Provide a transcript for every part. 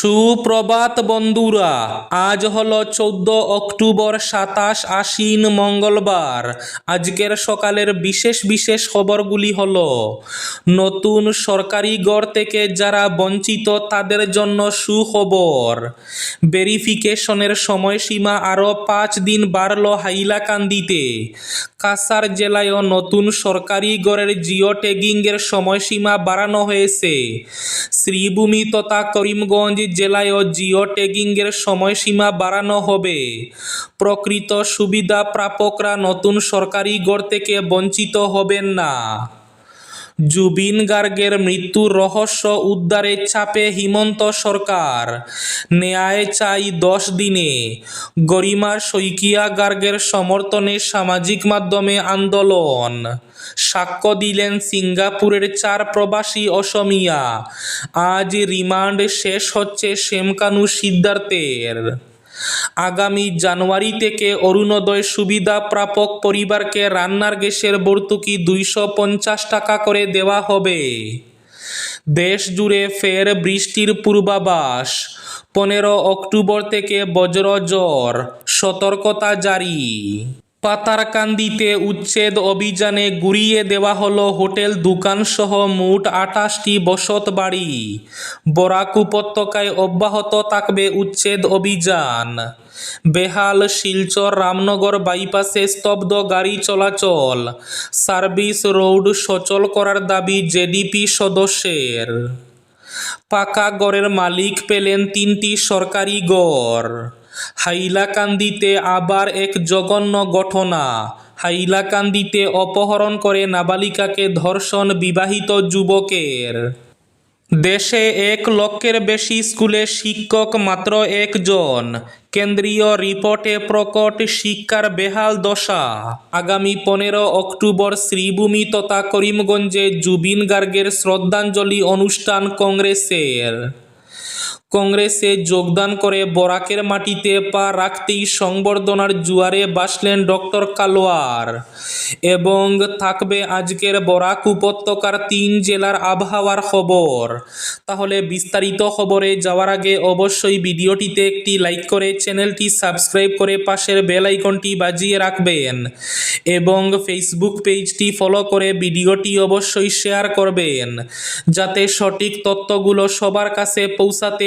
সুপ্রভাত বন্ধুরা, আজ হলো চোদ্দ অক্টোবর সাতাশ আশ্বিন মঙ্গলবার। আজকের সকালের বিশেষ বিশেষ খবরগুলি হল, নতুন সরকারি গড় থেকে যারা বঞ্চিত তাদের জন্য সুখবর। ভেরিফিকেশনের সময়সীমা আরও পাঁচ দিন বাড়ল হাইলাকান্দিতে। কাসার জেলায়ও নতুন সরকারি গড়ের জিও ট্যাগিংয়ের সময়সীমা বাড়ানো হয়েছে। শ্রীভূমি তথা করিমগঞ্জ জেলায়ও জিও ট্যাগিংয়ের সময়সীমা বাড়ানো হবে। প্রকৃত সুবিধা প্রাপকরা নতুন সরকারি গড় থেকে বঞ্চিত হবেন না। জুবিন গার্গের মৃত্যুর রহস্য উদ্ধারের চাপে হিমন্ত সরকার। ন্যায় চাই দশ দিনে। গরিমা শইকিয়া গার্গের সমর্থনে সামাজিক মাধ্যমে আন্দোলন। সাক্ষ্য দিলেন সিঙ্গাপুরের চার প্রবাসী অসমিয়া। আজ রিমান্ড শেষ হচ্ছে শ্যামকানু সিদ্ধার্থের। আগামী জানুয়ারি থেকে অরুণোদয় সুবিধা প্রাপক পরিবারকে রান্নার গ্যাসের ভর্তুকি দুইশো পঞ্চাশ টাকা করে দেওয়া হবে। দেশ জুড়ে ফের বৃষ্টির পূর্বাভাস। পনেরো অক্টোবর থেকে বজ্র জ্বর সতর্কতা জারি। পাতারকান্দিতে উচ্ছেদ অভিযানে গুড়িয়ে দেওয়া হলো হোটেল দোকানসহ মোট আঠাশটি বসত বাড়ি। বরাক উপত্যকায় অব্যাহত থাকবে উচ্ছেদ অভিযান। বেহাল, শিলচর, রামনগর বাইপাসে স্তব্ধ গাড়ি চলাচল। সার্ভিস রোড সচল করার দাবি জেডিপি সদস্যের। পাকা গড়ের মালিক পেলেন তিনটি সরকারি গড় হাইলাকান্দিতে আবার এক জঘন্য ঘটনা। হাইলাকান্দিতে অপহরণ করে নাবালিকাকে ধর্ষণ বিবাহিত যুবকের। দেশে এক লক্ষের বেশি স্কুলে শিক্ষক মাত্র একজন। কেন্দ্রীয় রিপোর্টে প্রকট শিক্ষার বেহাল দশা। আগামী পনেরো অক্টোবর শ্রীভূমি তথা করিমগঞ্জে জুবিন গার্গের শ্রদ্ধাঞ্জলি অনুষ্ঠান কংগ্রেসের। কংগ্রেসে যোগদান করে বরাকের মাটিতে পা রাখতেই সংবর্ধনার জুয়ারে বাসলেন ডক্টর কালোয়ার। এবং থাকবে আজকের বরাক উপত্যকার তিন জেলার আবহাওয়ার খবর। তাহলে বিস্তারিত খবরে যাওয়ার আগে অবশ্যই ভিডিওটিতে একটি লাইক করে চ্যানেলটি সাবস্ক্রাইব করে পাশের বেল আইকনটি বাজিয়ে রাখবেন। এবং ফেসবুক পেজটি ফলো করে ভিডিওটি অবশ্যই শেয়ার করবেন। যাতে সঠিক তথ্যগুলো সবার কাছে পৌঁছাতে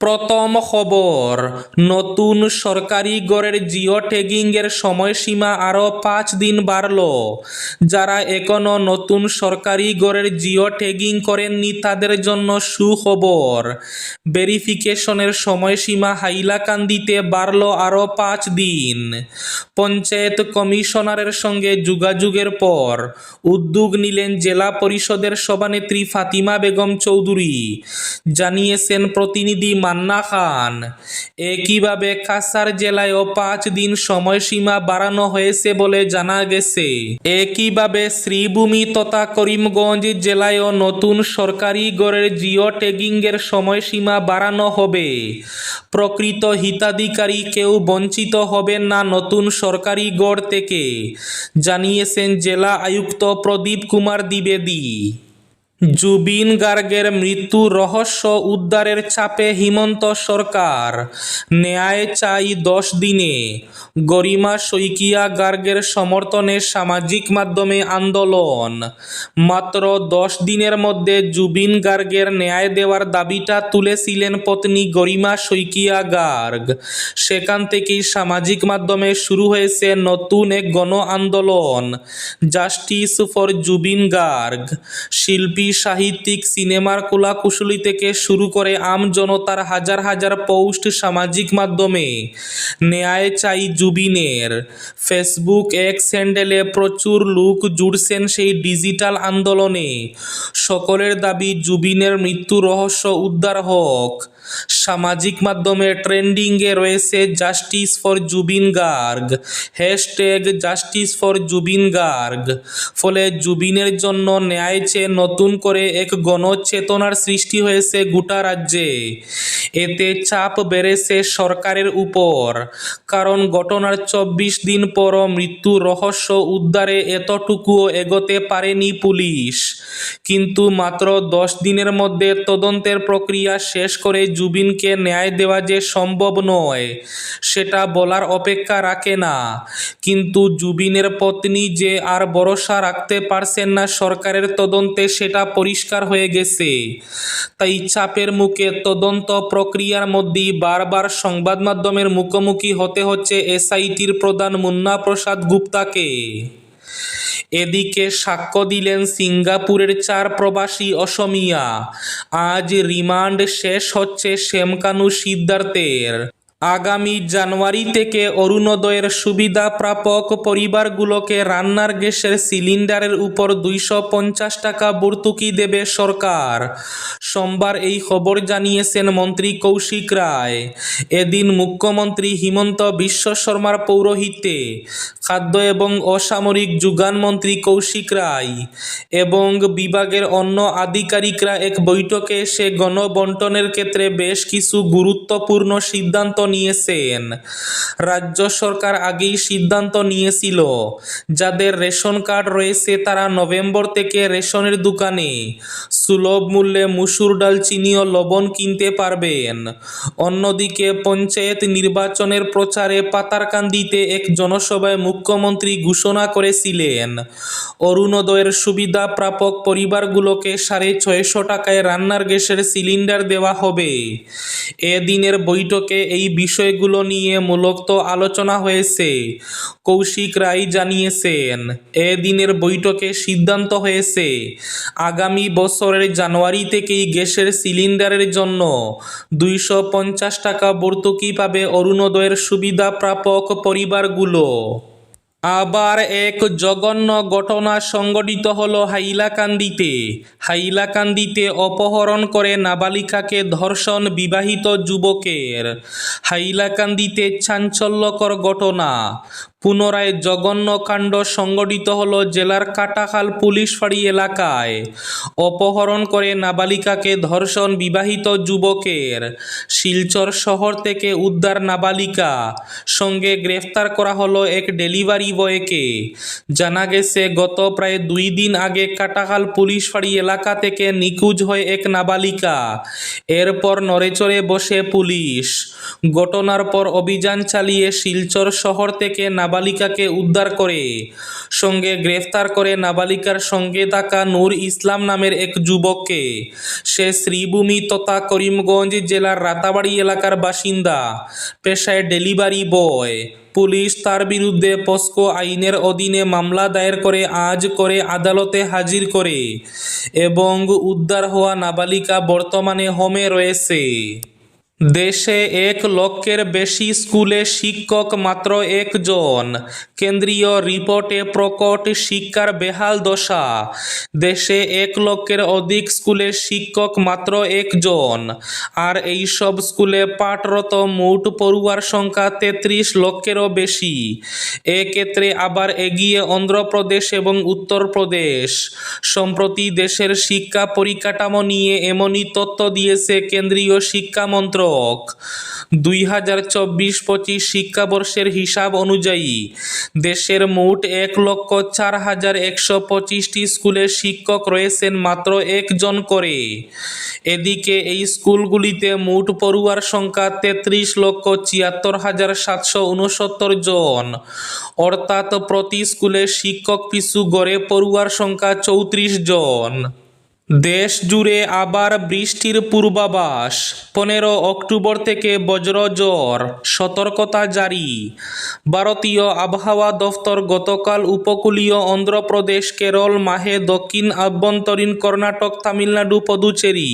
প্রথম খবর, নতুন সরকারি গড়ের জিও ট্যাগিংয়ের সময়সীমা আরও পাঁচ দিন বাড়ল। যারা এখনও নতুন সরকারি গড়ের জিও ট্যাগিং করেননি তাদের জন্য সুখবর, ভেরিফিকেশনের সময়সীমা হাইলাকান্দিতে বাড়ল আরও পাঁচ দিন। পঞ্চায়েত কমিশনারের সঙ্গে যোগাযোগের পর উদ্যোগ নিলেন জেলা পরিষদের সভানেত্রী ফাতিমা বেগম চৌধুরী। জানিয়েছেন প্রতিনিধি মান্না খান। একইভাবে কাসার জেলায়ও পাঁচ দিন সময়সীমা বাড়ানো হয়েছে বলে জানা গেছে। একইভাবে শ্রীভূমি তথা করিমগঞ্জ জেলায়ও নতুন সরকারি গড়ের জিও ট্যাগিংয়ের সময়সীমা বাড়ানো হবে। প্রকৃত হিতাধিকারী কেউ বঞ্চিত হবেন না নতুন সরকারি গড় থেকে, জানিয়েছেন জেলা আয়ুক্ত প্রদীপ কুমার দ্বিবেদী। জুবিন গার্গের মৃত্যু রহস্য উদ্ধারের চাপে হিমন্ত সরকার। ন্যায় চাই দশ দিনে। গরিমা শইকিয়া গার্গের সমর্থনে সামাজিক মাধ্যমে আন্দোলন। মাত্র দশ দিনের মধ্যে জুবিন গার্গের ন্যায় দেওয়ার দাবিটা তুলেছিলেন পত্নী গরিমা শইকিয়া গার্গ। সেখান থেকেই সামাজিক মাধ্যমে শুরু হয়েছে নতুন এক গণ আন্দোলন জাস্টিস ফর জুবিন গার্গ। শিল্পী সাহিত্যিক সিনেমার কলাকুশলী থেকে শুরু করে আম জনতার হাজার হাজার পোস্ট সামাজিক মাধ্যমে। ন্যায় চাই জুবিনের। ফেসবুক এক্স হ্যান্ডেলে প্রচুর লোক জুড়ছেন সেই ডিজিটাল আন্দোলনে। সকলের দাবি জুবিনের মৃত্যু রহস্য উদ্ধার হোক। সামাজিক মাধ্যমে ট্রেন্ডিংয়ে রয়েছে justice for Zubeen Garg hashtag justice for Zubeen Garg ফলে জুবিনের জন্য ন্যায় চেয়ে নতুন করে এক গণচেতনার সৃষ্টি হয়েছে গোটা রাজ্যে। এতে চাপ বেড়েছে সরকারের উপর, কারণ ঘটনার চব্বিশ দিন পর মৃত্যু রহস্য উদ্ধারে এতটুকুও এগোতে পারেনি পুলিশ। কিন্তু মাত্র দশ দিনের মধ্যে তদন্তের প্রক্রিয়া শেষ করে জুবিনকে ন্যায় দেওয়া যে সম্ভব নয়, সেটা বলার অপেক্ষা রাখে না। কিন্তু জুবিনের পত্নী যে আর ভরসা রাখতে পারছেন না সরকারের তদন্তে সেটা পরিষ্কার হয়ে গেছে। তাই চাপের মুখে তদন্ত প্রক্রিয়ার মধ্যেই বারবার সংবাদ মাধ্যমের মুখোমুখি হতে হচ্ছে এসআইটির প্রধান মুন্না প্রসাদ গুপ্তাকে। এদিকে সাক্ষ্য দিলেন সিঙ্গাপুরের চার প্রবাসী অসমিয়া। আজ রিমান্ড শেষ হচ্ছে শ্যামকানু সিদ্ধার্থের। আগামী জানুয়ারি থেকে অরুণোদয়ের সুবিধা প্রাপক পরিবারগুলোকে রান্নার গ্যাসের সিলিন্ডারের উপর দুইশো পঞ্চাশ টাকা ভর্তুকি দেবে সরকার। সোমবার এই খবর জানিয়েছেন মন্ত্রী কৌশিক রায়। এদিন মুখ্যমন্ত্রী হিমন্ত বিশ্ব শর্মার পৌরোহিত্যে খাদ্য এবং অসামরিক যোগান মন্ত্রী কৌশিক রায় এবং বিভাগের অন্য আধিকারিকরা এক বৈঠকে এসে গণবন্টনের ক্ষেত্রে বেশ কিছু গুরুত্বপূর্ণ সিদ্ধান্ত নিয়েছেন। রাজ্য সরকার আগেই সিদ্ধান্ত নিয়েছিল, যাদের রেশন কার্ড রয়েছে তারা নভেম্বর থেকে রেশনের দোকানে। সুলভ মূল্যে মুসুর ডাল, চিনি ও লবণ কিনতে পারবেন। অন্যদিকে পঞ্চায়েত নির্বাচনের প্রচারে পাতারকান্দিতে এক জনসভায় মুখ্যমন্ত্রী ঘোষণা করেছিলেন, অরুণোদয়ের সুবিধা প্রাপক পরিবারগুলোকে সাড়ে ছয়শো টাকায় রান্নার গ্যাসের সিলিন্ডার দেওয়া হবে। এদিনের বৈঠকে এই বিষয়গুলো নিয়ে মূলত আলোচনা হয়েছে। কৌশিক রায় জানিয়েছেন এ দিনের বৈঠকে সিদ্ধান্ত হয়েছে, আগামী বছরের জানুয়ারি থেকেই গ্যাসের সিলিন্ডারের জন্য দুইশো পঞ্চাশ টাকা ভর্তুকি পাবে অরুণোদয়ের সুবিধা প্রাপক পরিবারগুলো। আবার এক জঘন্য ঘটনা সংগঠিত হল হাইলাকান্দিতে। হাইলাকান্দিতে অপহরণ করে নাবালিকাকে ধর্ষণ বিবাহিত যুবকের। হাইলাকান্দিতে চাঞ্চল্যকর ঘটনা। পুনরায় জঘন্য কাণ্ড সংঘটিত হল জেলার কাটাখাল পুলিশ ফাঁড়ি এলাকায়। অপহরণ করে নাবালিকাকে ধর্ষণ বিবাহিত যুবকের। শিলচর শহর থেকে উদ্ধার নাবালিকা। সঙ্গে গ্রেফতার করা হলো এক ডেলিভারি বয়কে। জানা গেছে, গত প্রায় দুই দিন আগে কাটাখাল পুলিশ ফাঁড়ি এলাকা থেকে নিখোঁজ হয় এক নাবালিকা। এরপর নড়েচড়ে বসে পুলিশ। ঘটনার পর অভিযান চালিয়ে শিলচর শহর থেকে নাবালিকাকে উদ্ধার করে। সঙ্গে গ্রেফতার করে নাবালিকার সঙ্গে থাকা নূর ইসলাম নামের এক যুবককে। সে শ্রীভূমি তথা করিমগঞ্জ জেলার রাতাবাড়ি এলাকার বাসিন্দা। পেশায় ডেলিভারি বয়। পুলিশ তার বিরুদ্ধে পস্কো আইনের অধীনে মামলা দায়ের করে আজ করে আদালতে হাজির করে এবং উদ্ধার হওয়া নাবালিকা বর্তমানে হোমে রয়েছে। দেশে এক লক্ষের বেশি স্কুলে শিক্ষক মাত্র একজন। কেন্দ্রীয় রিপোর্টে প্রকট শিক্ষার বেহাল দশা। দেশে এক লক্ষের অধিক স্কুলে শিক্ষক মাত্র একজন। আর এই সব স্কুলে পাঠরত মোট পড়ুয়ার সংখ্যা তেত্রিশ লক্ষেরও বেশি। এক্ষেত্রে আবার এগিয়ে অন্ধ্রপ্রদেশ এবং উত্তরপ্রদেশ। সম্প্রতি দেশের শিক্ষা পরিকাঠামো নিয়ে এমনই তথ্য দিয়েছে কেন্দ্রীয় শিক্ষা মন্ত্রক দুই হাজার চব্বিশ পঁচিশ শিক্ষাবর্ষের হিসাব অনুযায়ী দেশের মোট এক লক্ষ চার হাজার একশো পঁচিশটি স্কুলে শিক্ষক রয়েছেন মাত্র একজন করে। এদিকে এই স্কুলগুলিতে মোট পড়ুয়ার সংখ্যা তেত্রিশ লক্ষ ছিয়াত্তর হাজার সাতশো উনসত্তর জন। অর্থাৎ প্রতি স্কুলে শিক্ষক পিছু গড়ে পড়ুয়ার সংখ্যা চৌত্রিশ জন। দেশ জুড়ে আবার বৃষ্টির পূর্বাভাস। পনেরো অক্টোবর থেকে বজ্রঝড় সতর্কতা জারি। ভারতীয় আবহাওয়া দফতর গতকাল উপকূলীয় অন্ধ্রপ্রদেশ, কেরল, মাহে দক্ষিণ আভ্যন্তরীণ কর্ণাটক, তামিলনাড়ু, পদুচেরি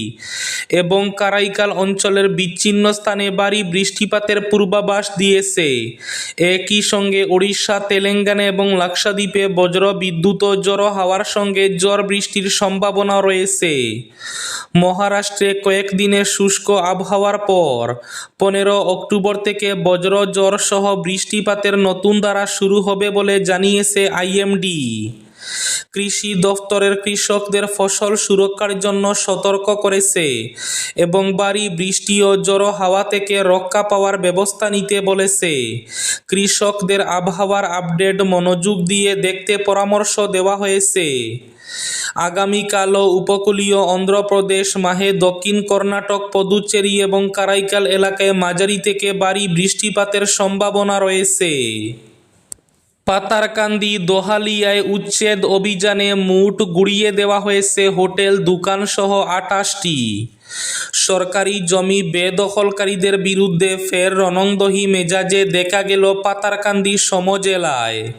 এবং কারাইকাল অঞ্চলের বিচ্ছিন্ন স্থানে ভারী বৃষ্টিপাতের পূর্বাভাস দিয়েছে। একই সঙ্গে ওড়িশা, তেলেঙ্গানা এবং লাক্ষাদ্বীপে বজ্র বিদ্যুৎ ও জড়ো হাওয়ার সঙ্গে জ্বর বৃষ্টির সম্ভাবনা রয়েছে। মহারাষ্ট্রে কয়েকদিনের শুষ্ক আবহাওয়ার পর পনেরো অক্টোবর থেকে বজ্র জ্বর সহ বৃষ্টিপাতের নতুন ধারা শুরু হবে বলে জানিয়েছে আইএমডি। কৃষি দফতরের কৃষকদের ফসল সুরক্ষার জন্য সতর্ক করেছে এবং বাড়ি বৃষ্টি ও জড়ো হাওয়া থেকে রক্ষা পাওয়ার ব্যবস্থা নিতে বলেছে। কৃষকদের আবহাওয়ার আপডেট মনোযোগ দিয়ে দেখতে পরামর্শ দেওয়া হয়েছে। আগামীকালও উপকূলীয় অন্ধ্রপ্রদেশ, মাহে দক্ষিণ কর্ণাটক, পদুচেরি এবং কারাইকাল এলাকায় মাঝারি থেকে বাড়ি বৃষ্টিপাতের সম্ভাবনা রয়েছে। পাতারকান্দি দোহালিয়ায় উচ্ছেদ অভিযানে মুঠ গুড়িয়ে দেওয়া হয়েছে হোটেল দোকানসহ আটাশটি সরকারি জমি বেদখলকারীদের বিরুদ্ধে ফের রণংদহি মেজাজে দেখা গেল পাতারকান্দি সমজেলায়।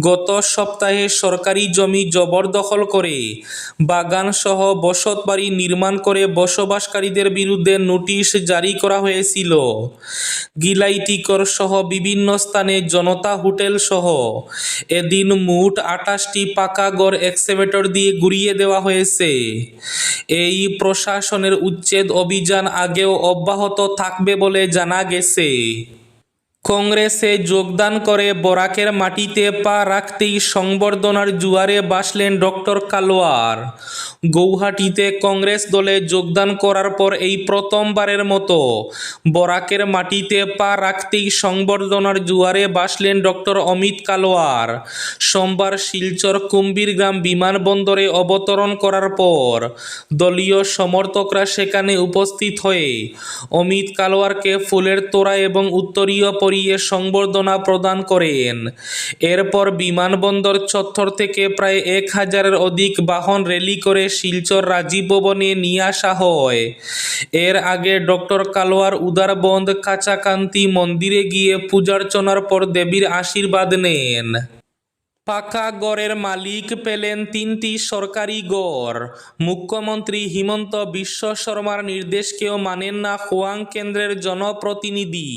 গত সপ্তাহে সরকারি জমি জবরদখল করে বাগানসহ বসতবাড়ি নির্মাণ করে বসবাসকারীদের বিরুদ্ধে নোটিশ জারি করা হয়েছিল। গিলাইটিকর সহ বিভিন্ন স্থানে জনতা হোটেল সহ এদিন মোট আঠাশটি পাকা গড় এক্সেভেটর দিয়ে গুড়িয়ে দেওয়া হয়েছে। এই প্রশাসনের উচ্ছেদ অভিযান আগেও অব্যাহত থাকবে বলে জানা গেছে। কংগ্রেসে যোগদান করে বরাকের মাটিতে পা রাখতেই সংবর্ধনার জুয়ারে বাসলেন ডক্টর কালোয়ার। গৌহাটিতে কংগ্রেস দলে যোগদান করার পর এই প্রথমবারের মতো বরাকের মাটিতে পা রাখতেই সংবর্ধনার জুয়ারে বাসলেন ডক্টর অমিত কালোয়ার। সোমবার শিলচর কুম্বীরগ্রাম বিমানবন্দরে অবতরণ করার পর দলীয় সমর্থকরা সেখানে উপস্থিত হয়ে অমিত কালোয়ারকে ফুলের তোড়া এবং উত্তরীয় পরিয়ে সংবর্ধনা প্রদান করেন। এরপর বিমানবন্দর চত্বর থেকে প্রায় এক হাজারের অধিক বাহন র্যালি করে শিলচর রাজীব ভবনে নিয়ে আসা হয়। এর আগে ডক্টর কালোয়ার উদারবন্ধ কাঁচাকান্তি মন্দিরে গিয়ে পূজার্চনার পর দেবীর আশীর্বাদ নেন। পাকা গড়ের মালিক পেলেন তিনটি সরকারি গড়। মুখ্যমন্ত্রী হিমন্ত বিশ্ব শর্মার নির্দেশকেও মানেন না হোয়াং কেন্দ্রের জনপ্রতিনিধি।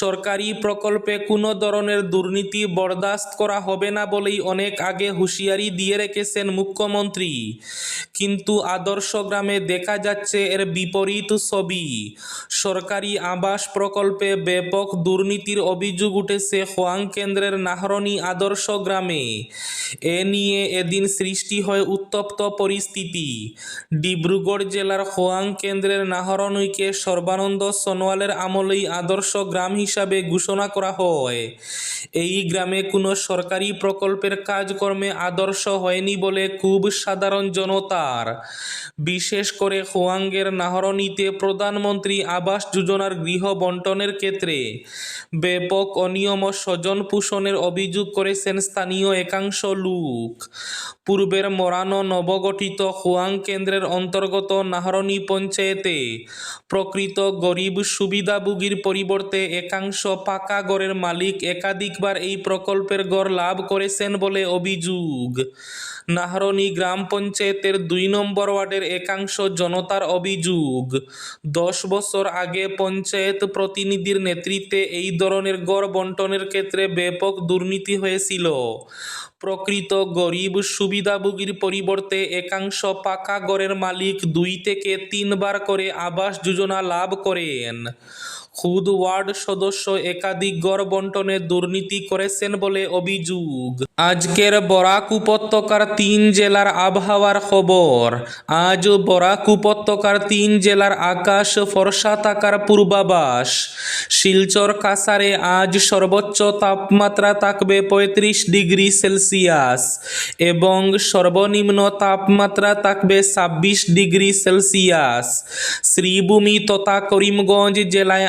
সরকারি প্রকল্পে কোনো ধরনের দুর্নীতি বরদাস্ত করা হবে না বলেই অনেক আগে হুঁশিয়ারি দিয়ে রেখেছেন মুখ্যমন্ত্রী। কিন্তু আদর্শ গ্রামে দেখা যাচ্ছে এর বিপরীত ছবি। সরকারি আবাস প্রকল্পে ব্যাপক দুর্নীতির অভিযোগ উঠেছে হোয়াং কেন্দ্রের নাহরনি আদর্শ গ্রামে। এ নিয়ে এদিন সৃষ্টি হয় উত্তপ্ত পরিস্থিতি। ডিব্রুগড় জেলার হোয়াং কেন্দ্রের নাহরনুইকে সর্বানন্দ সোনোয়ালের আমলেই আদর্শ গ্রাম হিসাবে ঘোষণা করা হয়। এই গ্রামে কোনো সরকারি প্রকল্পের কাজকর্মে আদর্শ হয়নি বলে খুব সাধারণ জনতার বিশেষ করে হোয়াংয়ের নাহরনিতে প্রধানমন্ত্রী আবাস যোজনার গৃহ বন্টনের ক্ষেত্রে ব্যাপক অনিয়ম ও স্বজন পোষণের অভিযোগ করেছেন স্থানীয় একাংশ লোক। পূর্বের মরানো নবগঠিত হোয়াং কেন্দ্রের অন্তর্গত নাহরনি পঞ্চায়েতে প্রকৃত গরিব সুবিধাভোগীর পরিবর্তে একাংশ পাকা গড়ের মালিক একাধিকবার এই প্রকল্পের গড় লাভ করেছেন বলে অভিযোগ। নাহরনি গ্রাম পঞ্চায়েতের দুই নম্বর ওয়ার্ডের একাংশ জনতার অভিযোগ, দশ বছর আগে পঞ্চায়েত প্রতিনিধির নেতৃত্বে এই ধরনের গড় বন্টনের ক্ষেত্রে ব্যাপক দুর্নীতি হয়েছিল। প্রকৃত গরিব সুবিধাভোগীর পরিবর্তে একাংশ পাকা গড়ের মালিক দুই থেকে তিনবার করে আবাস যোজনা লাভ করেন। খুদ ওয়ার্ড সদস্য একাধিক গড় বন্টনে দুর্নীতি করেছেন বলে অভিযোগ। আজকের বরাক উপত্যকার তিন জেলার আবহাওয়ার খবর। আজ বরাক উপত্যকার তিন জেলার আকাশ ফর্সা থাকার পূর্বাভাস। শিলচর কাসারে আজ সর্বোচ্চ তাপমাত্রা থাকবে পঁয়ত্রিশ ডিগ্রি সেলসিয়াস এবং সর্বনিম্ন তাপমাত্রা থাকবে ছাব্বিশ ডিগ্রি সেলসিয়াস। শ্রীভূমি তথা করিমগঞ্জ জেলায়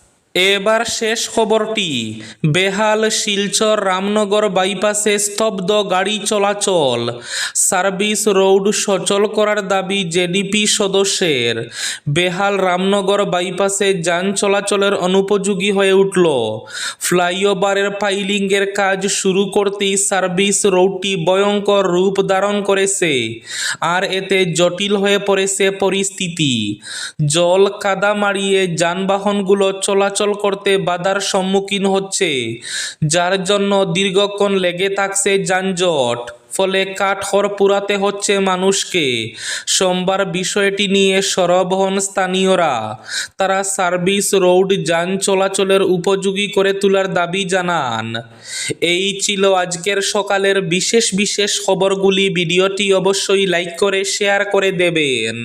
এবার শেষ খবরটি। বেহাল শিলচর রামনগর বাইপাসে স্তব্ধ গাড়ি চলাচল। সার্ভিস রোড সচল করার দাবি জেডিপি সদস্যের। বেহাল রামনগর বাইপাসে যান চলাচলের অনুপযোগী হয়ে উঠল। ফ্লাইওভারের পাইলিংয়ের কাজ শুরু করতেই সার্ভিস রোডটি ভয়ঙ্কর রূপ ধারণ করেছে। আর এতে জটিল হয়ে পড়েছে পরিস্থিতি। জল কাদা মারিয়ে যানবাহনগুলো চলাচল করতে বাধার সম্মুখীন হচ্ছে, যার জন্য দীর্ঘক্ষণ লেগে থাকছে যানজট। ফলে কাঠখড় পুরাতে হচ্ছে মানুষকে। সোমবার বিষয়টি নিয়ে সরব হন স্থানীয়রা। তারা সার্ভিস রোড যান চলাচলের উপযোগী করে তোলার দাবি জানান। এই ছিল আজকের সকালের বিশেষ বিশেষ খবরগুলি। ভিডিওটি অবশ্যই লাইক করে, শেয়ার করে দেবেন।